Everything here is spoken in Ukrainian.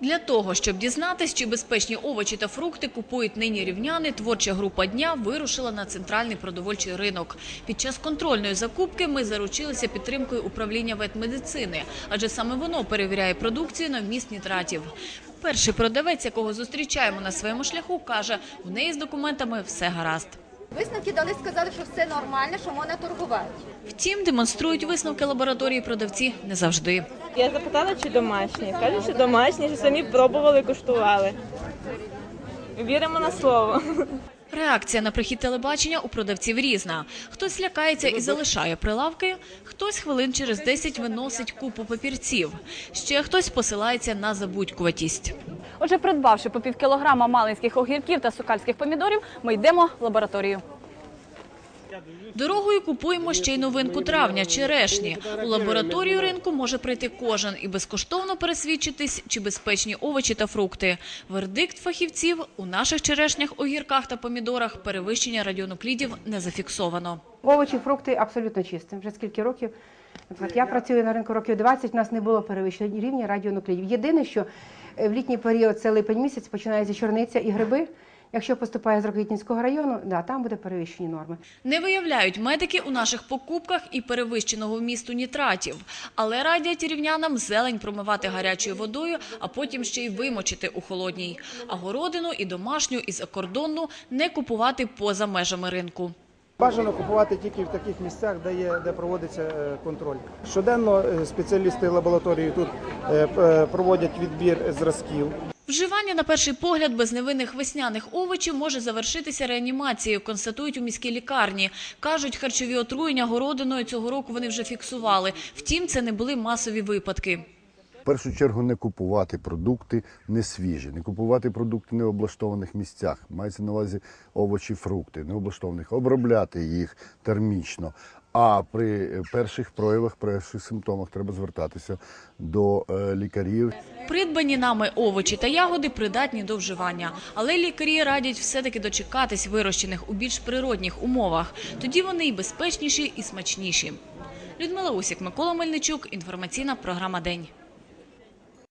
Для того, щоб дізнатись, чи безпечні овочі та фрукти купують нині рівняни, творча група дня вирушила на центральний продовольчий ринок. Під час контрольної закупки ми заручилися підтримкою управління ветмедицини, адже саме воно перевіряє продукцію на вміст нітратів. Перший продавець, якого зустрічаємо на своєму шляху, каже, в неї з документами все гаразд. Висновки дали, сказали, що все нормально, що можна торгувати. Втім, демонструють висновки лабораторії продавці не завжди. Я запитала, чи домашні. Кажуть, що домашні, що самі пробували, куштували. Віримо на слово. Реакція на прихід телебачення у продавців різна. Хтось лякається і залишає прилавки, хтось хвилин через 10 виносить купу папірців. Ще хтось посилається на забудькуватість. Отже, придбавши по пів кілограма малинських огірків та сукальських помідорів, ми йдемо в лабораторію. Дорогою купуємо ще й новинку травня – черешні. У лабораторію ринку може прийти кожен і безкоштовно пересвідчитись, чи безпечні овочі та фрукти. Вердикт фахівців – у наших черешнях, огірках та помідорах перевищення радіонуклідів не зафіксовано. Овочі, фрукти абсолютно чисті. Вже скільки років? Наприклад, я працюю на ринку років 20, у нас не було перевищення рівня радіонуклідів. Єдине, що е, в літній період, це липень місяць, починається чорниця і гриби. Якщо поступає з Роквітнівського району, да, там буде перевищені норми. Не виявляють медики у наших покупках і перевищеного вмісту нітратів, але радять рівнянам зелень промивати гарячою водою, а потім ще й вимочити у холодній. А городину і домашню, і закордонну не купувати поза межами ринку. Бажано купувати тільки в таких місцях, де є де проводиться е, контроль. Щоденно е, спеціалісти лабораторії тут е, проводять відбір зразків. Вживання на перший погляд безневинних весняних овочів може завершитися реанімацією, констатують у міській лікарні. Кажуть, харчові отруєння городиною цього року вони вже фіксували. Втім, це не були масові випадки. В першу чергу не купувати продукти не свіжі, не купувати продукти в необлаштованих місцях. Мається на увазі овочі, фрукти, необлаштованих, обробляти їх термічно. А при перших проявах, перших симптомах треба звертатися до е, лікарів. Придбані нами овочі та ягоди придатні до вживання, але лікарі радять все-таки дочекатись вирощених у більш природних умовах. Тоді вони і безпечніші, і смачніші. Людмила Усік, Микола Мельничук, інформаційна програма День.